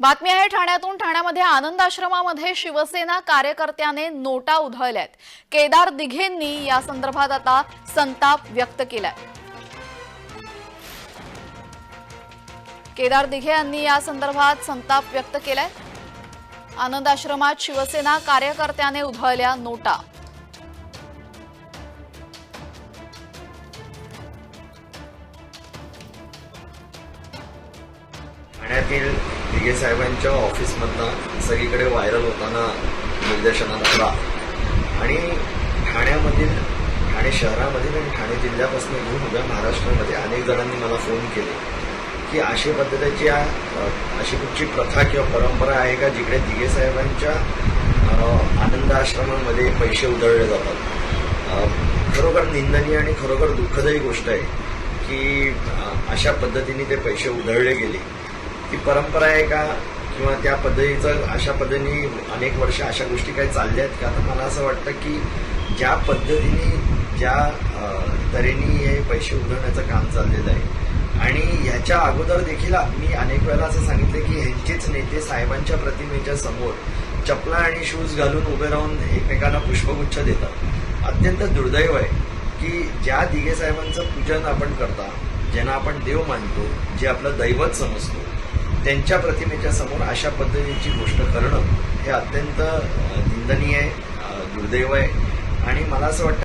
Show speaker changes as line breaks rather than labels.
बातमी आहे ठाण्यातून ठाण्यामध्ये आनंद आश्रमामध्ये शिवसेना कार्यकर्त्याने नोटा उधळल्यात. केदार दिघेंनी या संदर्भात आता संताप व्यक्त केलाय. केदार दिघे यांनी या संदर्भात संताप व्यक्त केलाय. आनंद आश्रमात शिवसेना कार्यकर्त्याने उधळल्या नोटा.
ठाण्यातील दिघे साहेबांच्या ऑफिसमधनं सगळीकडे व्हायरल होताना निर्देशनात आला. आणि ठाण्यामधील ठाणे शहरामधील आणि ठाणे जिल्ह्यापासून घेऊन उभ्या महाराष्ट्रामध्ये अनेक जणांनी मला फोन केले की अशी पद्धतीची अशी कुठची प्रथा किंवा परंपरा आहे का जिकडे दिगे साहेबांच्या आनंद आश्रमामध्ये पैसे उधळले जातात? खरोखर निंदनीय आणि खरोखर दुःखदायी गोष्ट आहे की अशा पद्धतीने ते पैसे उधळले गेले. ती परंपरा आहे का? किंवा त्या पद्धतीचं अशा पद्धतीने अनेक वर्ष अशा गोष्टी काही चालल्या आहेत का? तर मला असं वाटतं की ज्या पद्धतीने ज्या तऱ्हेने हे पैसे उधळण्याचं काम चाललेलं आहे. आणि ह्याच्या अगोदर देखील मी अनेक वेळेला असं सांगितलं की ह्यांचेच नेते साहेबांच्या प्रतिमेच्या समोर चपला आणि शूज घालून उभे राहून एकमेकांना पुष्पगुच्छ देतात. अत्यंत दुर्दैव आहे की ज्या दिघे साहेबांचं पूजन आपण करता ज्यांना आपण देव मानतो जे आपलं दैवत समजतो त्यांच्या प्रतिमेच्या समोर अशा पद्धतीची गोष्ट करणं हे अत्यंत निंदनीय आहे दुर्दैव आहे. आणि मला असं वाटतं